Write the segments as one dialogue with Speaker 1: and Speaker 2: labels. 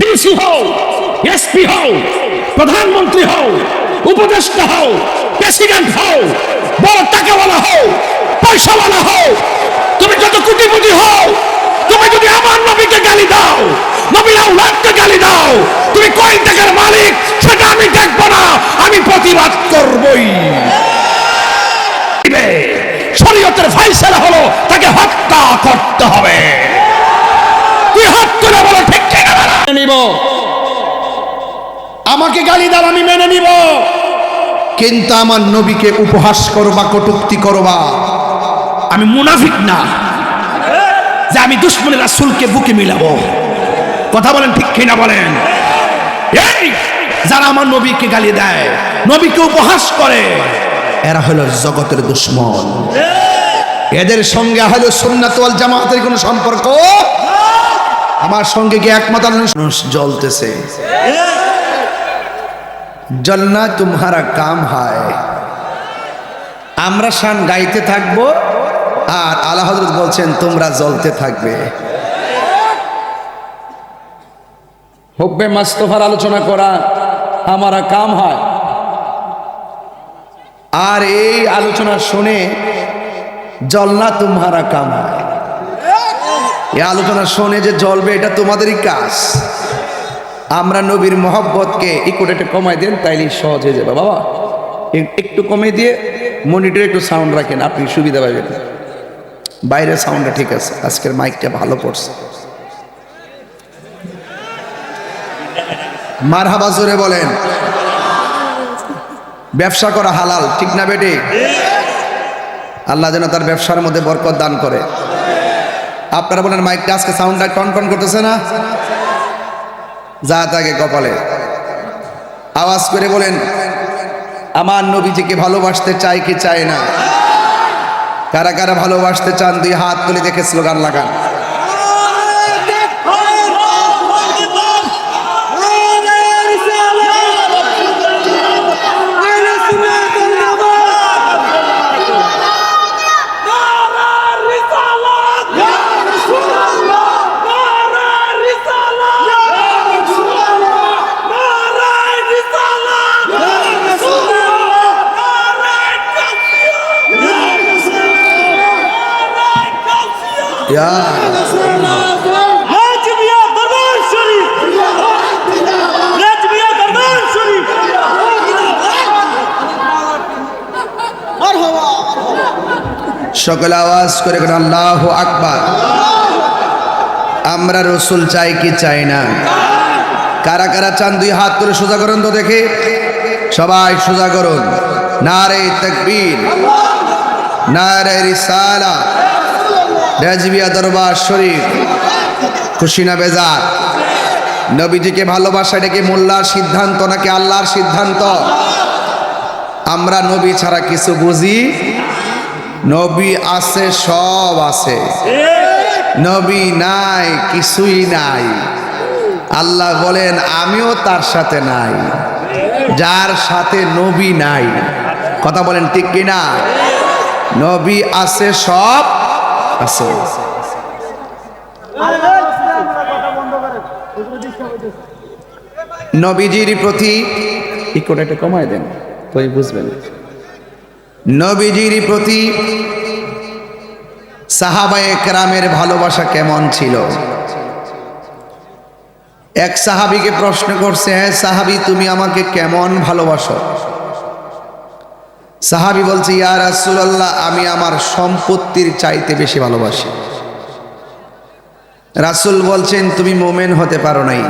Speaker 1: DC হও, SP হও, প্রধানমন্ত্রী হও, উপদেষ্টা হও, প্রেসিডেন্ট হও, বড় টাকাওয়ালা হও, পয়সাওয়ালা হও। তুমি যত কোটিপতি হও, তুমি যদি আমার নবীকে গালি দাও নবীর আউলাদকে গালি দাও, তুমি কয় টাকার মালিক, সেটা আমি দেখব না, আমি প্রতিবাদ করবই। শরীয়তের ফাইসলা হলো তাকে হত্যা করতে হবে। তুই হাত তুলে বলো ঠিক ঠিক নিব। আমাকে গালি দাও আমি মেনে নিব।
Speaker 2: কিন্তু আমার নবীকে উপহাস করবা কটুক্তি করবা।
Speaker 1: আমি মুনাফিক না যে আমি দুশ্মনের রাসূলকে বুকে মিলাবো। কথা বলেন ঠিক কিনা বলেন? এই যারা আমার নবীকে গালি দেয় নবীকে উপহাস করে
Speaker 2: এরা হলো জগতের দুশ্মন। এদের সঙ্গে হলো সুন্নাত ওয়াল জামাতের কোনো সম্পর্ক? আমার সঙ্গে কি একমত আল্লাহ- মানুষ জ্বলতেছে। জলনা তোমারা কাম হয়। আমরা শান গাইতে থাকব আর আল্লাহ বলছেন, তোমরা জ্বলতে থাকবে।
Speaker 1: হুব্বে মাস্তফার আলোচনা করা আমারা কাম হয়।
Speaker 2: আর এই আলোচনা শুনে জলনা তোমারা কাম হয়। এই আলোচনা শোনে যে জ্বলবে, এটা তোমাদেরই কাজ। আমরা নবীর মহব্বতকে একটু কমাই দেন তাইলে সহজ হয়ে যাবে। বাবা একটু কমে দিয়ে মনিটরে একটু সাউন্ড রাখেন, আপনি সুবিধা পাবেন। বাইরের সাউন্ডটা ঠিক আছে, আজকের মাইকটা ভালো পড়ছে মার জোরে বলেন। ব্যবসা করা হালাল, ঠিক না বেটে? আল্লাহ যেন তার ব্যবসার মধ্যে বরকত দান করে। আপনারা বলেন মাইকটা আজকে সাউন্ডটা টন টন করতেছে না? যা তাকে কপালে। আওয়াজ করে বলেন, আমার নবীজিকে ভালোবাসতে চাই কি চায় না? কারা কারা ভালোবাসতে চান, দুই হাত তুলে দেখে স্লোগান লাগান ইয়া
Speaker 3: রাজমিয়া দরবার শরীফ রাজমিয়া দরবার শরীফ মারহাবা
Speaker 2: সকল আওয়াজ করে আল্লাহ আকবার। আমরা রসুল চাই কি চাই না? কারা কারা চান, দুই হাত করে সোজা করুন তো দেখে। সবাই সোজা করুন। নারে তকবীর নারে রিসালা রাজবিয়া দরবার শরীফ। খুশি না বেজার? নবীজিকে ভালোবাসা, এটা কি মোল্লার সিদ্ধান্ত নাকি আল্লাহর সিদ্ধান্ত? আমরা নবী ছাড়া কিছু বুঝি? নবী আছে, সব আছে। নবী নাই, কিছুই নাই। আল্লাহ বলেন, আমিও তার সাথে নাই। যার সাথে নবী নাই। কথা বলেন ঠিক কিনা? নবী আছে, সব আছে। নবীজির প্রতি একটু কমায় দেন তুই বুঝবেন। নবীজির প্রতি সাহাবায়ে কেরামের ভালোবাসা কেমন ছিল? এক সাহাবিকে প্রশ্ন করছে হ্যাঁ সাহাবি তুমি আমাকে কেমন ভালোবাসো? সাহাবি বলছে, ইয়া রাসূলুল্লাহ, আমি আমার সম্পত্তির চাইতে বেশি ভালোবাসি। রাসূল বলছেন, তুমি মোমেন হতে পারো নাই।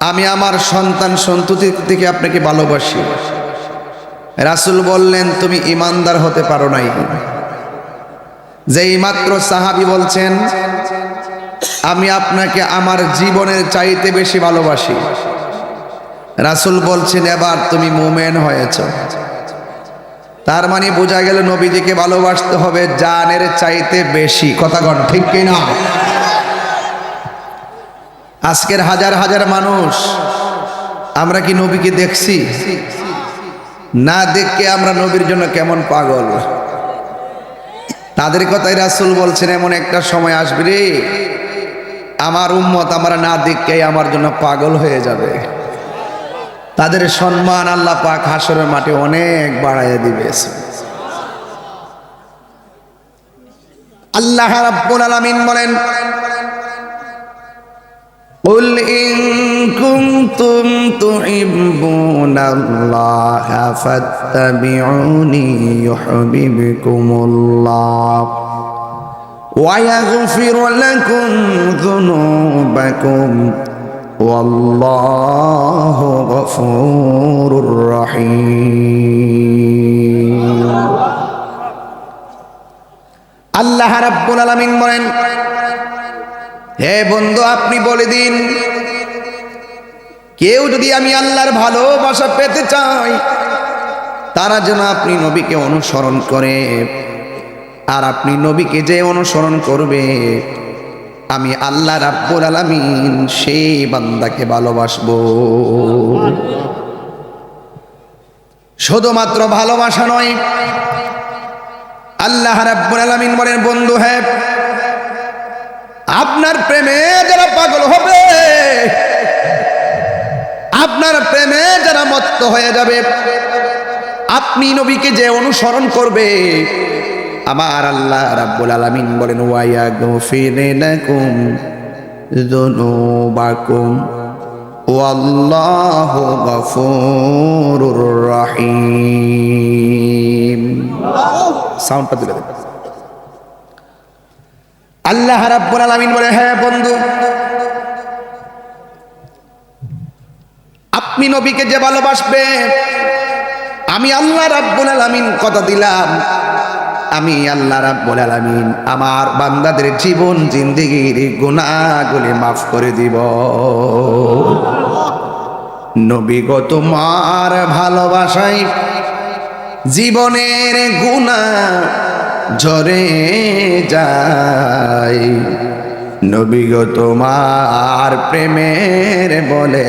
Speaker 2: আমি আমার সন্তান সন্ততি থেকে আপনাকে ভালোবাসি। রাসূল বললেন, তুমি ইমানদার হতে পারো নাই। যেই মাত্র সাহাবি বলছেন, আমি আপনাকে আমার জীবনের চাইতে বেশি ভালোবাসি। রাসূল বলছেন, এবার তুমি মুমেন হয়েছ। তার মানে বোঝা গেল নবীজিকে ভালোবাসতে হবে, জানের চাইতে বেশি। কথা কথাগণ ঠিক কিনা? আজকের হাজার হাজার মানুষ, আমরা কি নবীকে দেখছি? না দেখকে আমরা নবীর জন্য কেমন পাগল? তাদের কথাই রাসূল বলছেন, এমন একটা সময় আসবে রে, আমার উম্মত আমরা না দেখকে আমার জন্য পাগল হয়ে যাবে। তাদের সম্মান আল্লাহ পাক হাসরের মাঠে অনেক বাড়াইয়া দিবে আল্লাহ রাব্বুল আলামিন বলেন قل إن كنتم تحبون الله فاتبعوني يحببكم الله ويغفر لكم ذنوبكم والله غفور رحيم আল্লাহ রাব্বুল আলামিন বলেন হে বন্ধু আপনি বলে দিন কেউ যদি আমি আল্লাহর ভালোবাসা পেতে চাই তারা যেন আপনি নবীকে অনুসরণ করে আর আপনি নবীকে যে অনুসরণ করবে আমি আল্লাহ রাব্বুল আলামিন সেই বান্দাকে ভালোবাসবো। শুধুমাত্র ভালোবাসা নয়, আল্লাহ রাব্বুল আলামিন বলেন, বন্ধু হ্যাঁ আপনার প্রেমে যারা পাগল হবে, আপনার প্রেমে যারা মত্ত হয়ে যাবে, আপনি নবীকে যে অনুসরণ করবে আমার আল্লাহ রাব্বুল আলামিন বলেন ওয়াইয়া গফিরে লাকুম যুনুবাকুম। ওয়াল্লাহু গফুরুর রহিম। সাউন্ডটা দিলে দেন। আল্লাহ রাব্বুল আলামিন বলে হ্যাঁ বন্ধু, আপনি নবীকে যে ভালোবাসবে আমি আল্লাহ রাব্বুল আলামিন কথা দিলাম। আমি আল্লাহ রাব্বুল আলামিন আমার বান্দাদের জীবন, জিন্দেগির গুনাহগুলি মাফ করে দিব। নবী গো, তোমার ভালোবাসায় জীবনের গুণা ঝরে যায়। নবীগ তোমার প্রেমের বলে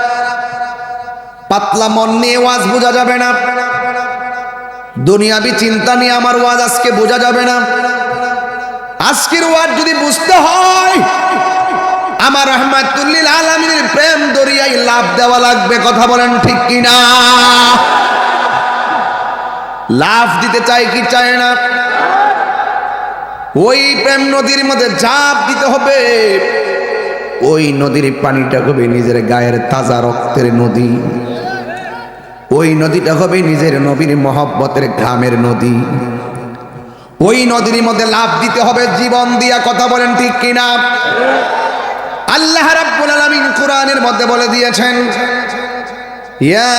Speaker 2: পাতলা মন নিয়ে ওয়াজ বোঝা যাবে না। দুনিয়াবি চিন্তা নিয়ে আমার ওয়াজ আজকে বোঝা যাবে না। আজকের ওয়াজ যদি বুঝতে হয়, আমার রহমাতুল্লিল আলমিনের প্রেম দরিয়ায় লাভ দেওয়া লাগবে, কথা বলেন ঠিক কিনা? লাভ দিতে চাই কি চায় না? ওই প্রেম নদীর মধ্যে ঝাঁপ দিতে হবে। ওই নদীর পানিটা হবে নিজের গায়ের তাজা রক্তের নদী। ওই নদীটা হবে নিজের নবীর মহব্বতের গ্রামের নদী। ওই নদীর মধ্যে লাভ দিতে হবে, জীবন দিয়া কথা বলেন ঠিক কিনা? আল্লাহ রাব্বুল আলামিন কোরআনের মধ্যে বলে দিয়েছেন, ইয়া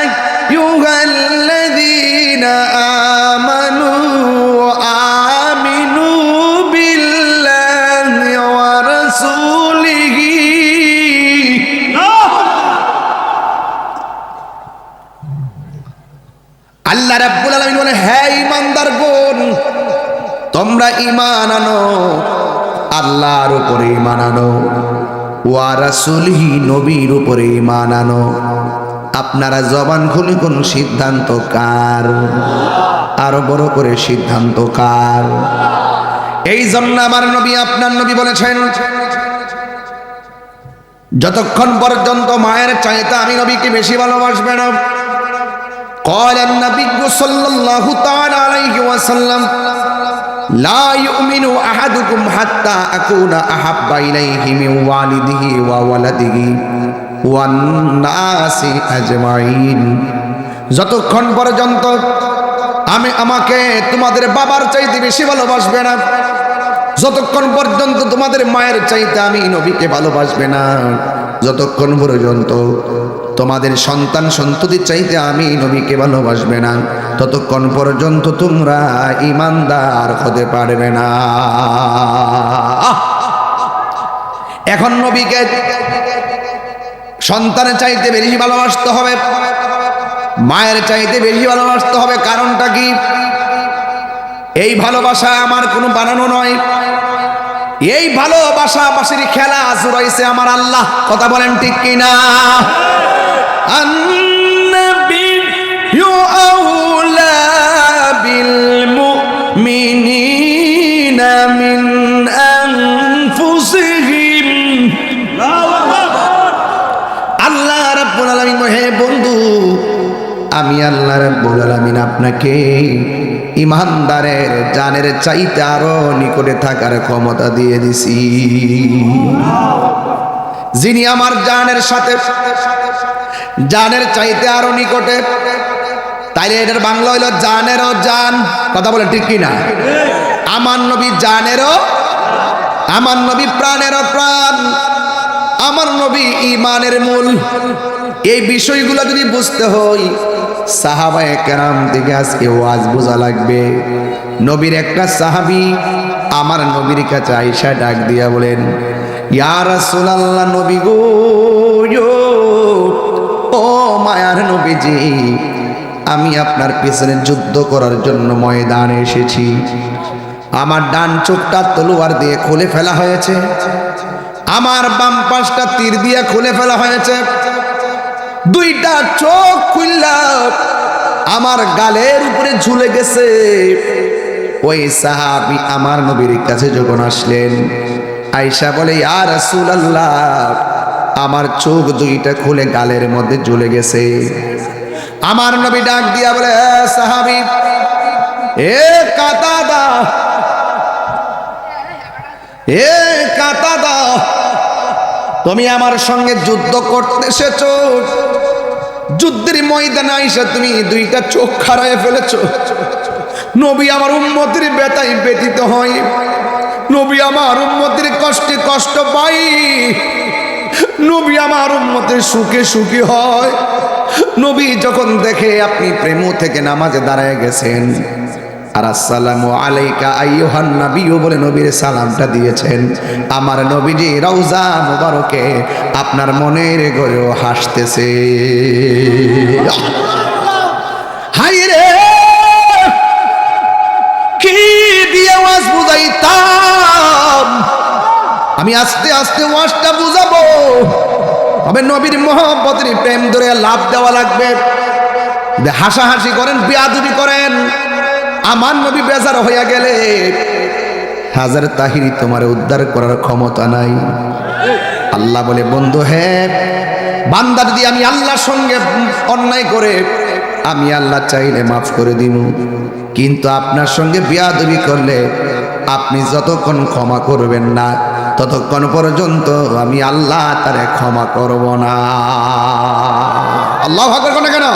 Speaker 2: আইয়ুহাল্লাযীনা তোমরা ঈমান আনো আল্লাহর উপরে ঈমান আনো ওয়া রাসূলিহি নবীর উপরে ঈমান আনো আপনারা জবান খুলে কোন সিদ্ধান্ত কার আরো বড় করে সিদ্ধান্ত কার এই জন্য আমার নবী আপনার নবী বলেছেন যতক্ষণ পর্যন্ত মায়ের চাইতে আমি নবীকে বেশি ভালোবাসবে না قال النبي صلى الله تعالى عليه وسلم লা আহাদুকুম নাসি আজমাইন। যতক্ষণ পর্যন্ত আমি আমাকে তোমাদের বাবার চাইতে বেশি ভালোবাসবে না, যতক্ষণ পর্যন্ত তোমাদের মায়ের চাইতে আমি নবীকে ভালোবাসবে না, যতক্ষণ পর্যন্ত তোমাদের সন্তান সন্ততি চাইতে আমি নবীকে ভালোবাসবে না ততক্ষণ পর্যন্ত তোমরা ইমানদার হতে পারবে না। এখন নবীকে সন্তানের চাইতে বেশি ভালোবাসতে হবে, মায়ের চাইতে বেশি ভালোবাসতে হবে। কারণটা কি? এই ভালোবাসা আমার কোনো বানানো নয়। এই ভালোবাসা বাসির খেলা জুড়াইছে আমার আল্লাহ। কথা বলেন ঠিক কিনা? بالمؤمنين من أنفسهم আল্লাহ রাব্বুল আলামিন হে বন্ধু আমি আল্লাহ রাব্বুল আলামিন আপনাকে ইমানদারের জানের চাইতে আরো নিকটে থাকার ক্ষমতা দিয়ে দিছি যিনি আমার জানের সাথে জানের চাইতে আরো নিকটে তাইলে এটার বাংলা হইল জানেরও জান। কথা বলে ঠিক কিনা? আমার নবী জানেরও, আমার নবী প্রাণেরও প্রাণ, আমার নবী ইমানের মূল। এই বিষয়গুলো যদি বুঝতে হয় সাহাবায়ে কেরাম থেকে আজকে ওয়াজ বোঝা লাগবে। নবীর একটা সাহাবী আমার নবীর কাছে আইসা ডাক দিয়া বলেন, ইয়া রাসূলুল্লাহ নবী গো ও মায়ার নবীজি আমি আপনার পেছনে যুদ্ধ করার জন্য ময়দানে এসেছি। আমার ডান চোখটা তলোয়ার দিয়ে খুলে ফেলা হয়েছে। আমার বাম পাশটা তীর দিয়ে খুলে ফেলা হয়েছে। দুইটা চোখ খুললা। আমার গালের উপরে ঝুলে গেছে। ওই সাহাবি আমার নবীর কাছে যখন আসলেন আয়সা বলে, ইয়া রাসূলুল্লাহ, আমার চোখ দুইটা খুলে গালের মধ্যে ঝুলে গেছে। আমার নবী ডাক দিয়া বলে, "এ সাহাবি, এ কাতাদা এ কাতাদা, তুমি আমার সঙ্গে যুদ্ধ করতে এসেছ। যুদ্ধের ময়দানে আইসা তুমি দুইটা চোখ খারায় ফেলেছ। নবী আমার উম্মতির বেতাই ব্যতীত হয়। নবী আমার উম্মতির কষ্টে কষ্ট পাই নবী আমার উম্মতের সুখে সুখী হয়। নবী যখন দেখে আপনি প্রেম থেকে নামাজে দাঁড়ায় গেছেন, আর আসসালামু আলাইকা আইয়ুহান নবীও বলে নবীর সালামটা দিয়েছেন, আমার নবীজি রওজা মুবারকে আপনার মনের ঘরেও হাসতেছে। হাই রে! কি দিয়ে ওয়াজ বুঝাইতাম? আমি আস্তে আস্তে ওয়াজটা বুঝাবো। তবে নবীর মোহব্বতের প্রেম ধরে লাভ দেওয়া লাগবে। হাসাহাসি করেন, বিয়াদুবি করেন, আমার নবী বেজার হইয়া গেলে হাজার তাহিরি তোমার উদ্ধার করার ক্ষমতা নাই। আল্লাহ বলে, বন্ধু হ্যাঁ বান্দা যদি আমি আল্লাহর সঙ্গে অন্যায় করে, আমি আল্লাহ চাইলে মাফ করে দিব। কিন্তু আপনার সঙ্গে বিয়াদবি করলে আপনি যতক্ষণ ক্ষমা করবেন না ততক্ষণ পর্যন্ত আমি আল্লাহ তারে ক্ষমা করব না। আল্লাহ ভাগ করব না কেন?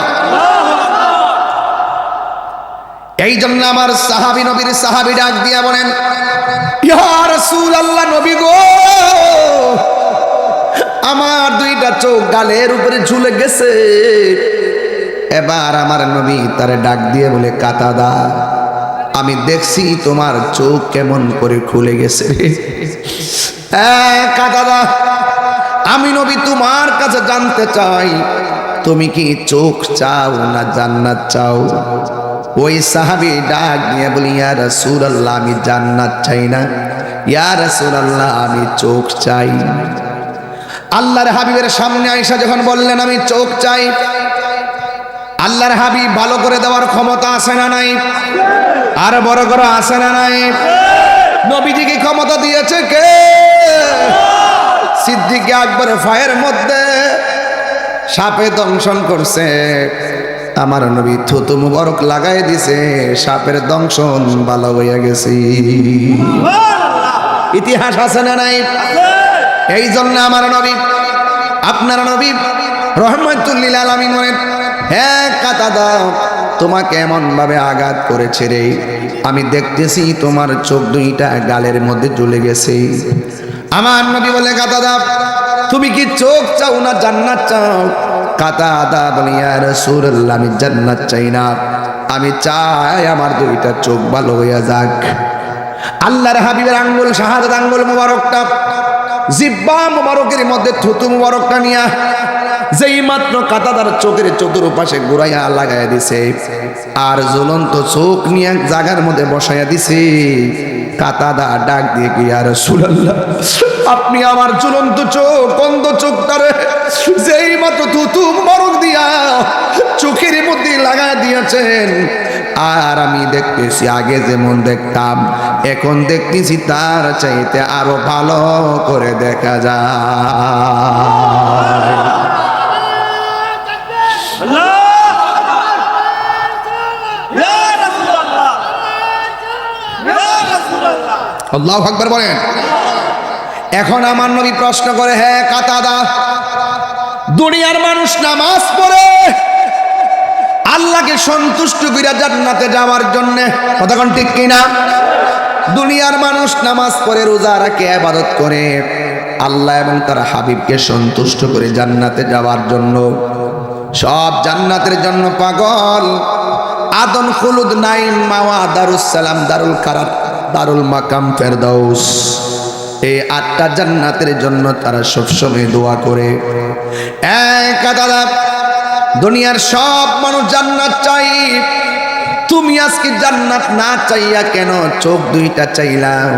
Speaker 2: এই জন্য আমার সাহাবি নবীর সাহাবি ডাক দিয়া বলেন, ইয়া রাসূলুল্লাহ নবী গো, আমার দুইটা চোখ গালের উপরে ঝুলে গেছে। এবার আমার নবী তারে ডাক দিয়ে বলে, কাতাদা আমি দেখছি তোমার চোখ কেমন করে খুলে গেছে। হ্যাঁ কাতাদা আমি নবী তোমার কাছে জানতে চাই, তুমি কি চোখ চাও না জান্নাত চাও? ওই সাহাবি ডাক নিয়ে বলি, ইয়া রাসূলুল্লাহ, আমি জান্নাত চাই না। ইয়া রাসূলুল্লাহ, আমি চোখ চাই। আল্লাহর হাবিবের সামনে আইসা যখন বললেন, আমি চোখ চাই। আল্লাহর হাবিব ভালো করে দেওয়ার ক্ষমতা আছে না নাই? আর বড় করে আছে না নাই। নবীজিকে ক্ষমতা দিয়েছে কে? সিদ্দিকে আকবর ফায়ের মধ্যে সাপে দংশন করছে। আমার নবী থুতু মুবারক লাগাই দিছে, সাপের দংশন ভালো হইয়া গেছি। ইতিহাস আছে না নাই? এই জন্য আমার নবী, আপনার নবী রহমতুল্লিল আলমিন হ্যাঁ কাতা দাও তোমাকে এমন ভাবে আঘাত করেছে রে। আমি দেখতেছি তোমার চোখ দুইটা গালের মধ্যে জ্বলে গেছে। আমার নবী বলে কাতা দাও তুমি কি চোখ চাও না জান্নাত চাও? কাতা আদা বলি আর সুরল্লাহ আমি জান্নাত চাই না। আমি চাই আমার দুইটা চোখ ভালো হইয়া যাক। আল্লাহর হাবিবের আঙ্গুল, শাহাদাত আঙ্গুল মোবারকটা জিব্বা মুবারকের মধ্যে থুতু মুবারকটা নিয়া যেই মাত্র কাতাদার চোখের চতুর্পাশে ঘুরাইয়া লাগাইয়া দিছে, আর জ্বলন্ত চোখ নিয়ে এক জায়গার মধ্যে বসাইয়া দিছে, কাতাদা ডাক দিয়ে কি আর সুলাল্লাহ, আপনি আমার ঝুলন্ত চোখ, অন্ধ চোখটারে যেই মাত্র থুতু মুবারক দিয়া চোখের মধ্যে লাগাই দিয়েছেন, আর আমি দেখতেছি, আগে যেমন দেখতাম, এখন দেখতেছি তার চাইতে আরও ভালো করে দেখা যায়
Speaker 3: আল্লাহ ইয়া রাসূলুল্লাহ ইয়া রাসূলুল্লাহ
Speaker 2: আল্লাহ আকবার বলেন। এখন আমার নবী প্রশ্ন করে হ্যাঁ কাতাদা, দুনিয়ার মানুষ নামাজ পড়ে, আল্লাহকে সন্তুষ্ট কইরা জান্নাতে যাওয়ার জন্য কতক্ষণ ঠিক কিনা? দুনিয়ার মানুষ নামাজ পড়ে, রোজা রাখে আবাদত করে, আল্লাহ এবং তার হাবিবকে সন্তুষ্ট করে জান্নাতে যাওয়ার জন্য। সব জান্নাতের জন্য পাগল। আদম, খুলুদ, নাইম, মাওয়া, দারুস সালাম, দারুল কারাত দারুল মাকাম ফেরদাউস। এই আটটা জান্নাতের জন্য তারা সবসময় দোয়া করে। এক দাদা দুনিয়ার সব মানুষ জান্নাত চাই। তুমি আজকে জান্নাত না চাইয়া কেন চোখ দুইটা চাইলাম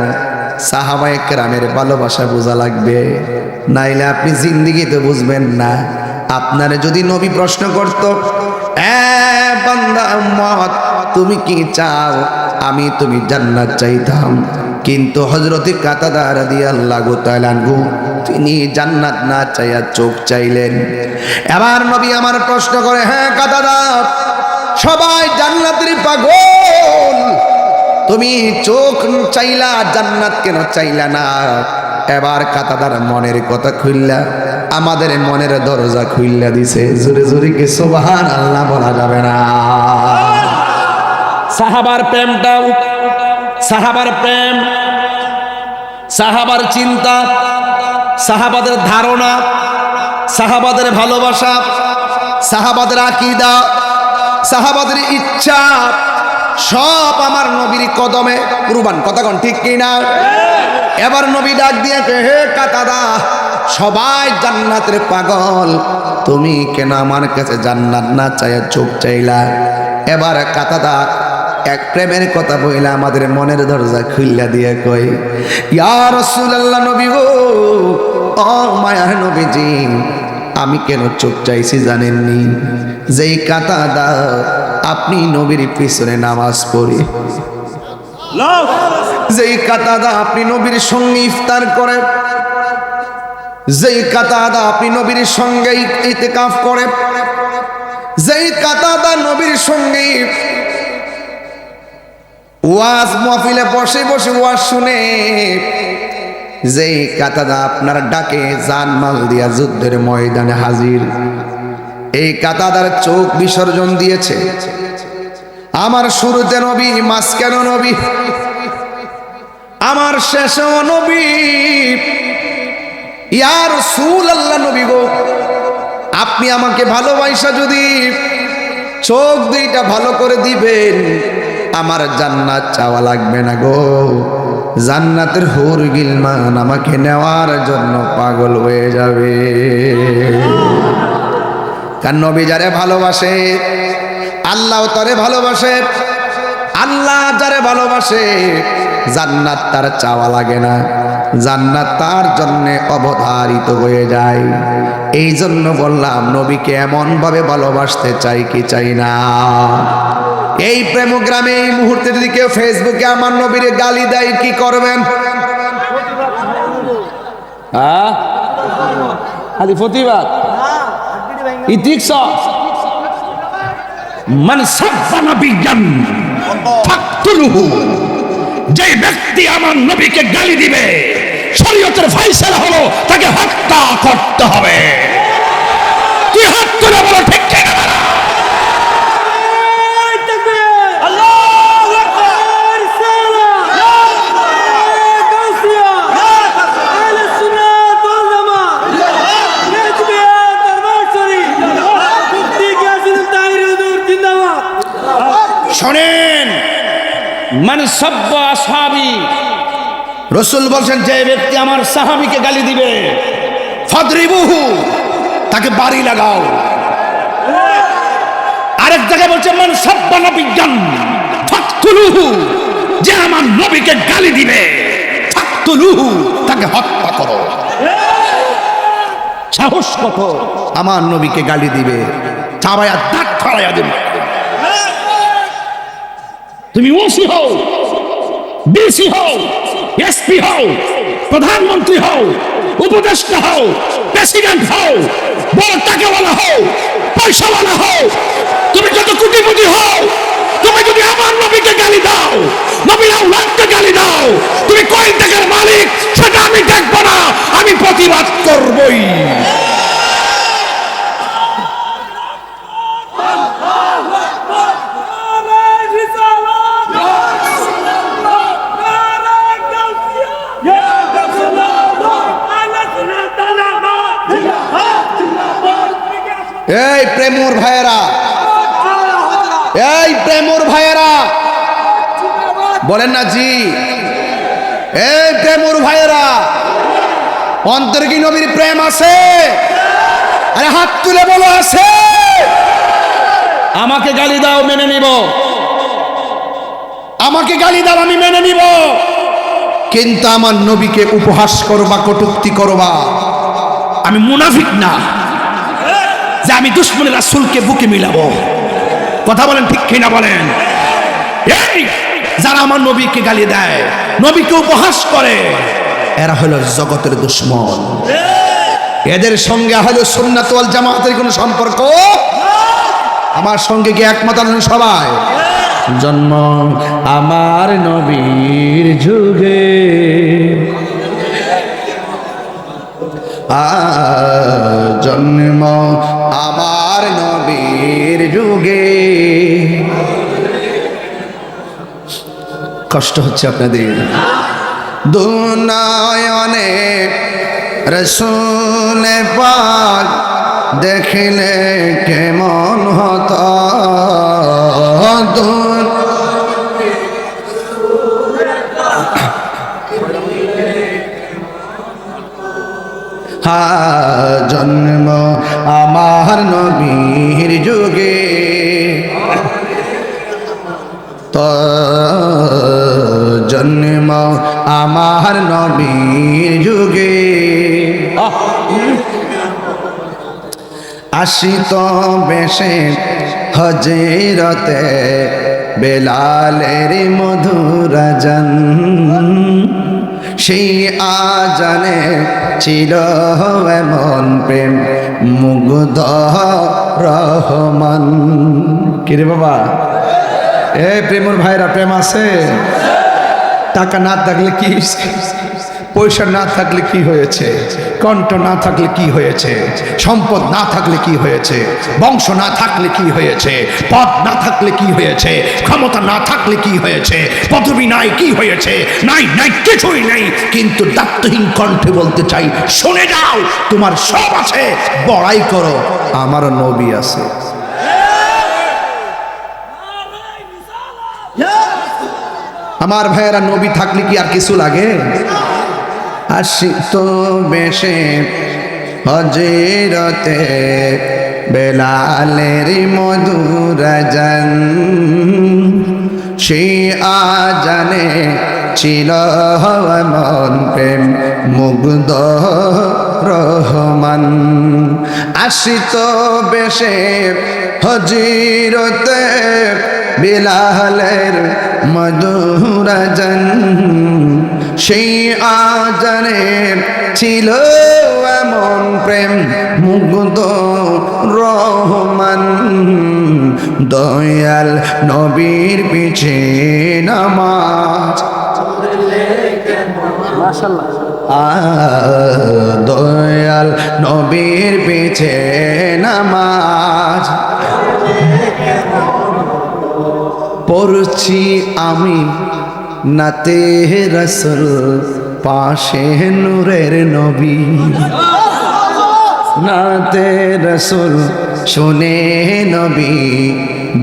Speaker 2: সাহাবায়ে কেরামের ভালোবাসা বোঝা লাগবে। নাইলে আপনি জিন্দিগিতে বুঝবেন না। আপনারে যদি নবী প্রশ্ন করত বান্দা উম্মত, তুমি কি চাও? আমি তুমি জান্নাত চাইতাম। কিন্তু হজরতে কাতাদার দিয়ে আল্লাহ গোতালানগু তিনি জান্নাত না চাইয়া চোখ চাইলেন। এবার নবী আমার প্রশ্ন করে হ্যাঁ কাতাদা, সবাই জান্নাতের পাগল। তুমি চোখ চাইলা, জান্নাত কেন চাইলা না? এবার কাতাদার মনের কথা খুললা, আমাদের মনের দরজা খুললা, দিছে। জোরে জোরে কে সোবাহান আল্লাহ বলা যাবে না।
Speaker 1: সাহাবার প্রেমটাও সাহাবার প্রেম সাহাবার চিন্তা সাহাবাদের ধারণা সাহাবাদের ভালোবাসা
Speaker 2: সাহাবাদের আকিদা সাহাবাদের ইচ্ছা সব আমার নবীর কদমে কুরবান। কন ঠিক কি না? এবার নবী ডাক দিয়ে কে, হে কাতাদা সবাই জান্নাতের পাগল। তুমি কেন আমার কাছে জান্নাত না চাইয়া চোখ চাইলা? এবার কাতাদা এক প্রেমের কথা বইলা আমাদের মনের দরজা খুললা দিয়ে কই ইয়া রাসূলুল্লাহ নবী গো, ও মায়ার নবীজি, আমি কেন চোখ চাইছি জানেননি? যেই কাতা দা আপনি নবীর পিছনে নামাজ পড়ি। যেই কাতাদা আপনি নবীর সঙ্গে ইফতার করে। যেই কাতাদা আপনি নবীর সঙ্গে ইতেকাফ করে। যেই কাতাদা নবীর সঙ্গে ওয়াজ মহফিলে বসে বসে ওয়াজ শুনে, যেই কাতাদা আপনার ডাকে, জান মাল দিয়া যুদ্ধের ময়দানে হাজির। এই কাতাদার চোখ বিসর্জন দিয়েছে। আমার শুরুতে নবী মাঝখানে নবী। আমার শেষেও নবী। ইয়ার সুল আল্লাহ নবী গো, আপনি আমাকে ভালোবাসা যদি চোখ দুইটা ভালো করে দিবেন আমার জান্নাত চাওয়া লাগবে না গো। জান্নাতের হুর গিলমান আমাকে নেওয়ার জন্য পাগল হয়ে যাবে। কারণ নবী যারে ভালোবাসে, আল্লাহ তারে ভালোবাসে, আল্লাহ যারে ভালোবাসে, জান্নাত তার চাওয়া লাগে না। জান্নাত তার জন্য অবধারিত হয়ে যায়। এই জন্য বললাম, নবীকে এমন ভাবে ভালোবাসতে চাই কি চাই না। এই প্রেমগ্রামে এই মুহূর্তে যদি কেউ ফেসবুকে আমার নবীর গালি দেয়, কি করবেন?
Speaker 1: হ্যাঁ? যে ব্যক্তি আমার নবীকে গালি দিবে, শরীয়তের ফয়সালা হলো তাকে হত্যা করতে হবে। তুই হাত তুলে বলো, ঠিক ঠিক না
Speaker 3: আল্লাহু আকবার সালাম গাউসিয়া আহলে সুন্নাত ওয়াল জামাত নেজমিয়া দরবার শরীফ মুফতি গিয়াসুদ্দিন তাহির হুজুর জিন্দাবাদ
Speaker 1: শোনেন। মান সব্বা আসহাবি।
Speaker 2: রসুল বলছেন যে ব্যক্তি আমার সাহাবিকে গালি দিবে ফাদরিবুহু তাকে বাড়ি লাগাও।
Speaker 1: আরেক জায়গায় বলছে মান সাব্বানা বিজ্ঞান ফাকতুলুহু যে আমার নবীকে গালি দিবে
Speaker 2: ফাকতুলুহু তাকে হত্যা করো।
Speaker 1: সাহস কত?
Speaker 2: আমার নবীকে গালি দিবে চাবায়া দাঁত ফাড়াইয়া দেবে।
Speaker 1: তুমি ওসি হও, ডিসি হও, এসপি হও, প্রধানমন্ত্রী হও, উপদেষ্টা হও, প্রেসিডেন্ট হও বড় টাকাওয়ালা হও পয়সাওয়ালা হও। তুমি যত কোটিপতি হও, তুমি যদি আমার নবীকে গালি দাও, নবীর আউলাদকে গালি দাও, তুমি কয় টাকার মালিক, সেটা আমি দেখব না, আমি প্রতিবাদ করবই।
Speaker 2: প্রেমুর ভাইয়েরা। এই প্রেমুর ভাইয়েরা। বলেন না জি। এই প্রেমুর ভাইয়েরা অন্তরে কি নবীর প্রেম আছে, আরে হাত তুলে বলো আছে। আমাকে গালি দাও, মেনে নিব। আমাকে গালি দাও, আমি মেনে নিব। কিন্তু আমার নবীকে উপহাস করবা, কটুক্তি করবা।
Speaker 1: আমি মুনাফিক না। যে আমি দুশ্মনের রাসূলকে বুকে মিলাবো। কথা বলেন ঠিক কিনা বলেন? এই, যারা আমার নবীকে গালি দেয়, নবীকে উপহাস করে,
Speaker 2: এরা হলো জগতের দুশ্মন। এদের সঙ্গে হলো সুন্নাত ওয়াল জামাতের কোনো সম্পর্ক? আমার সঙ্গে কি একমত আছেন সবাই? জন্ম আমার নবীর যুগে। জন্ম আমার নবীর যুগে। কষ্ট হচ্ছে আপনাদের। দুনয়নে রসুল পাক দেখলে কেমন হত। হা জন্ম আমার নবীর যুগে। তো জন্ম আমার নবীর যুগে। আসিত বেশে হজিরতে বেলালের মধুরাজন সেই আজানে ছিল এমন প্রেম মুগ্ধ রহমান। কিরে বাবা? এ প্রেমর ভাইরা, প্রেম আছে? টাকা না থাকলে কি? পয়সা না থাকলে কি হয়েছে? কণ্ঠ না থাকলে কি হয়েছে? সম্পদ না থাকলে কি হয়েছে? বংশ না থাকলে কি হয়েছে? পদ না থাকলে কি হয়েছে? ক্ষমতা না থাকলে কি হয়েছে? পদবি নাই কি হয়েছে? নাই নাই, কিছুই নাই। কিন্তু দায়িত্বহীন কণ্ঠে বলতে চাই, শুনে যাও, তোমার সব আছে। বড়াই করো, আমারও নবী আছে। আমার ভাইয়েরা নবী থাকলে কি আর কিছু লাগে? আসিত বেশে হজরতে বেলালের মধুরাজন সে আজানে ছিল মন প্রেম মুগ্ধ রহমান। আসিত বেশে হজিরতে বিলালের মধুরাজন সেই আজানে ছিল এমন প্রেম মুগ্ধ রহমান। দয়াল নবীর পিছে নামাজ। দয়াল নবীর পিছে নামাজ। পড়ছি আমি নাতে রসুল, পাশে নূরের নবী। নাতে রসুল, শুনে নবী,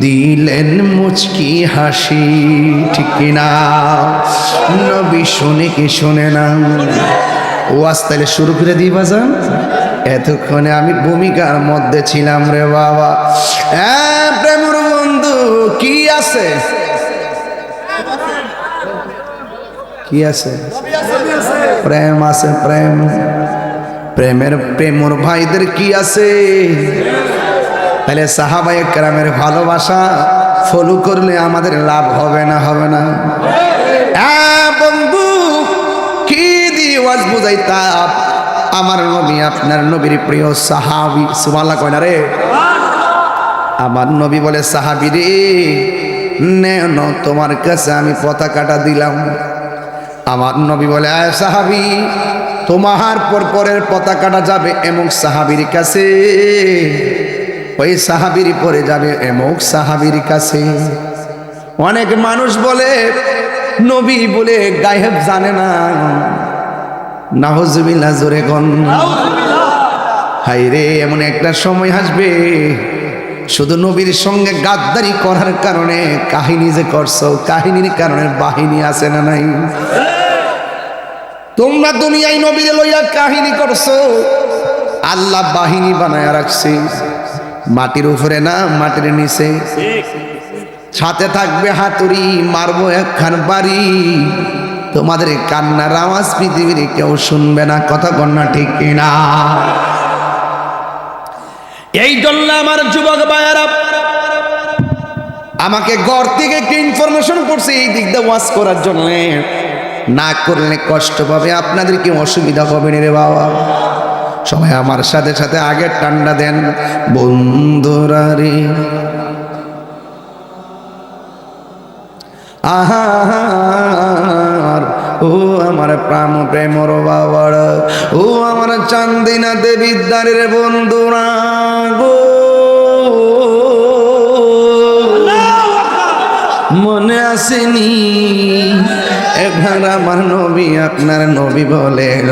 Speaker 2: দিলেন মুচকি হাসি, ঠিক কিনা? নবী শুনে কি শুনে না? ওয়াজ তাহলে শুরু করে দিই বাজান। এতক্ষণে আমি ভূমিকার মধ্যে ছিলাম রে বাবা। হ্যাঁ প্রেমর বন্ধু, কি আছে? কি আছে? প্রেম আছে, প্রেম। প্রেমের প্রেমর ভাইদের কি আছে? তাহলে সাহাবাই কেরামের ভালোবাসা ফলো করলে আমাদের লাভ হবে না হবে না? বন্ধু, কি দিয়ে ওয়াজ বুঝাইতাম? আমার নবী, আপনার নবীর প্রিয় সাহাবি সুমাল্লা কয় না রে? আমার নবী বলে, সাহাবি রে, নেন, তোমার কাছে আমি পতাকাটা দিলাম। আমার নবী বলে আয় সাহাবি তোমার পর পরের পতাকাটা যাবে এমক সাহাবির কাছে। ওই সাহাবির পরে যাবে এমক সাহাবির কাছে। অনেক মানুষ বলে নবী বলে গায়েব জানে না। নাহজবিল্লা জোরে গন হাই রে এমন একটা সময় আসবে শুধু নবীর সঙ্গে গাদ্দারি করার কারণে কাহিনী যে করছ, কাহিনীর কারণে বাহিনী আছে না নাই? তোমরা দুনিয়ায় নবীর লইয়া কাহিনী করছ, আল্লাহ বাহিনী বানায় রাখছে। মাটির উপরে না, মাটির নিচে। ছাতে থাকবে হাতুড়ি, মারবো একখান বাড়ি। তোমাদের কান্নার আওয়াজ পৃথিবীর কেউ শুনবে না, কথা কন্যা ঠিক কিনা? এই জন্য আমার যুবক ভাইয়ারা, আমাকে ঘর থেকে কি ইনফরমেশন করছে এই দিক দিয়ে ওয়াজ করার জন্য। না করলে কষ্ট পাবে, আপনাদের কি অসুবিধা হবে রে বাবা? সবাই আমার সাথে সাথে আগে ঠান্ডা দেন। বন্ধুরা রে। আহার ও আমার প্রাণ প্রেমর বাবার ও আমার চান্দিনা দেবীর দ্বারের বন্ধুরা মনে আসেনি। একবার আমার নবী আপনার নবী বলেন,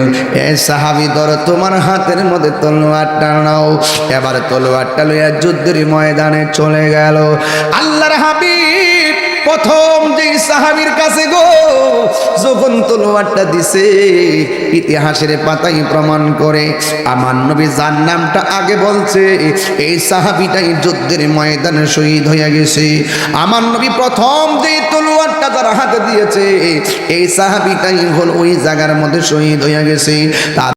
Speaker 2: এ সাহাবি ধর তোমার হাতের মধ্যে তলোয়ারটা নাও। এবার তলোয়ারটা লইয়া যুদ্ধের ময়দানে চলে গেল। আল্লাহর হাবিব প্রথম যে সাহাবির কাছে গো, যখন তলোয়ারটা দিছে, ইতিহাসের পাতায় প্রমাণ করে, আমার নবী যার নামটা আগে বলছে, এই সাহাবিটাই যুদ্ধের ময়দানে শহীদ হয়ে গেছে। আমার নবী প্রথম যে তলোয়ারটা তার হাতে দিয়েছে, এই সাহাবিটাই হল ওই জায়গার মধ্যে শহীদ হয়ে গেছে। তার